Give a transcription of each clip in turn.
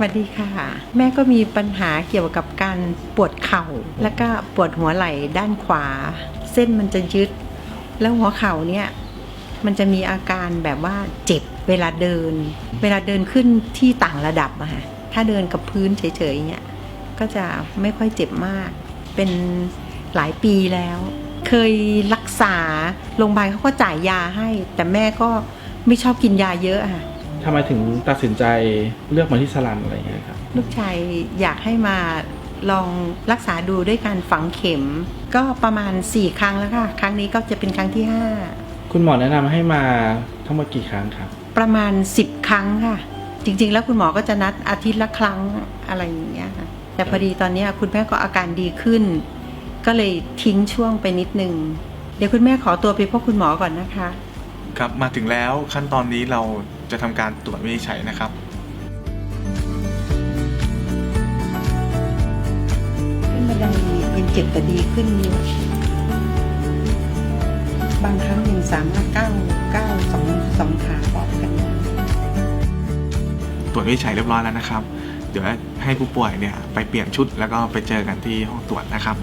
สวัสดีค่ะ แม่ก็มีปัญหาเกี่ยวกับการปวดเข่า แล้วก็ปวดหัวไหล่ด้านขวา เส้นมันจะยึด แล้วหัวเข่าเนี่ยมันจะมีอาการแบบว่าเจ็บเวลาเดิน เวลาเดินขึ้นที่ต่างระดับอะค่ะถ้าเดินกับพื้นเฉยๆเนี่ยก็จะไม่ค่อยเจ็บมาก เป็นหลายปีแล้ว เคยรักษาโรงพยาบาลเขาก็จ่ายยาให้ แต่แม่ก็ไม่ชอบกินยาเยอะอะค่ะ ทำไมถึงตัดสินใจเลือกมาที่สลันอะไรอย่างเงี้ยครับ ลูกชายอยากให้มาลองรักษาดูด้วยการฝังเข็ม ก็ประมาณ 4 ครั้งแล้วค่ะ ครั้งนี้ก็จะเป็นครั้งที่ คุณหมอแนะนำให้มาทั้งหมดกี่ครั้งครับ 5 ประมาณ 10 ครั้งค่ะ จริงๆ แล้วคุณหมอก็จะนัดอาทิตย์ละครั้งอะไรอย่างเงี้ยค่ะแต่พอดีตอนเนี้ยคุณแม่ก็อาการดีขึ้น ก็เลยทิ้งช่วงไปนิดนึง เดี๋ยวคุณแม่ขอตัวไปพบคุณหมอก่อนนะคะ ครับมาถึงแล้วขั้นตอนนี้เรา จะทำการตรวจวินิจฉัยนะครับขึ้นบันไดยังเจ็บแต่ดีขึ้นเยอะบางครั้งยังสามารถก้าวก้าวสองสองขาออกกันได้ตรวจวินิจฉัยเรียบร้อยแล้วนะครับ เดี๋ยวให้ผู้ป่วยเนี่ยไปเปลี่ยนชุดแล้วก็ไปเจอกันที่ห้องตรวจนะครับ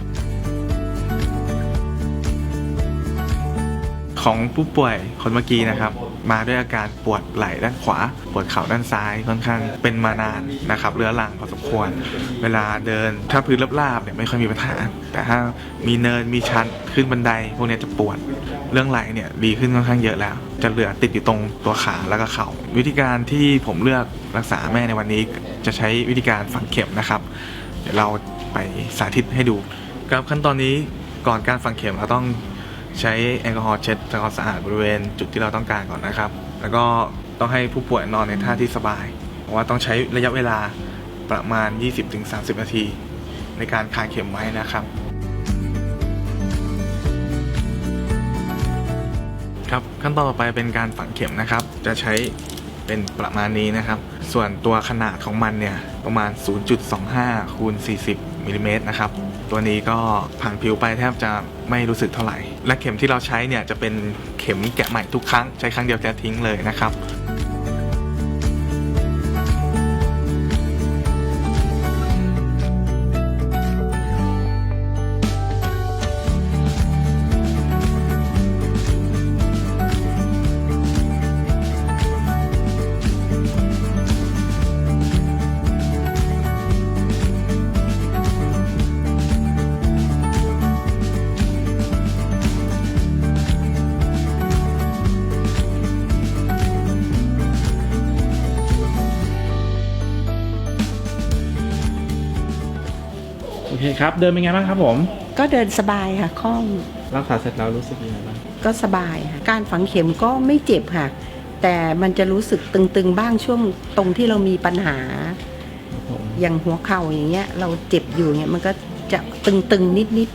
ของผู้ป่วยคนเมื่อกี้นะครับ มาด้วยอาการปวดไหล่ด้านขวา ปวดเข่าด้านซ้ายค่อนข้างเป็นมานานนะครับเรื้อรังพอสมควร เวลาเดินถ้าพื้นราบๆเนี่ยไม่ค่อยมีปัญหา แต่ถ้ามีเนินมีชันขึ้นบันไดพวกนี้จะปวดเรื่องไหล่เนี่ยดีขึ้นค่อนข้างเยอะแล้ว จะเหลือติดอยู่ตรงตัวขาแล้วก็เข่าวิธีการที่ผมเลือกรักษาแม่ในวันนี้ จะใช้วิธีการฝังเข็มนะครับ เดี๋ยวเราไปสาธิตให้ดูครับขั้นตอนนี้ก่อนการฝังเข็มเราต้อง ใช้แอลกอฮอล์เช็ดทำความสะอาดบริเวณจุดที่เราต้องการก่อนนะครับ แล้วก็ต้องให้ผู้ป่วยนอนในท่าที่สบาย เพราะว่าต้องใช้ระยะเวลาประมาณ 20-30 นาที ในการคายเข็มไว้นะครับ ครับขั้นตอนต่อไปเป็นการฝังเข็มนะครับ จะใช้ เป็นประมาณนี้นะครับ ส่วนตัวขนาดของมันเนี่ย ประมาณ 0.25 คูณ 40มิลลิเมตรนะครับ ตัวนี้ก็ผ่านผิวไปแทบจะไม่รู้สึกเท่าไหร่ และเข็มที่เราใช้เนี่ยจะเป็นเข็มแกะใหม่ทุกครั้ง ใช้ครั้งเดียวจะทิ้งเลยนะครับ อเคครับ เดินเป็นไงบ้างครับผม ก็เดินสบายค่ะคล่องรักษาเสร็จแล้วรู้สึกยังไงบ้างก็สบายค่ะการฝังเข็มก็ไม่เจ็บค่ะ แต่มันจะรู้สึกตึงๆบ้างช่วงตรงที่เรามีปัญหาครับผมอย่างหัวเข่าอย่างเงี้ย เราเจ็บอยู่เนี่ยมันก็จะตึงๆนิด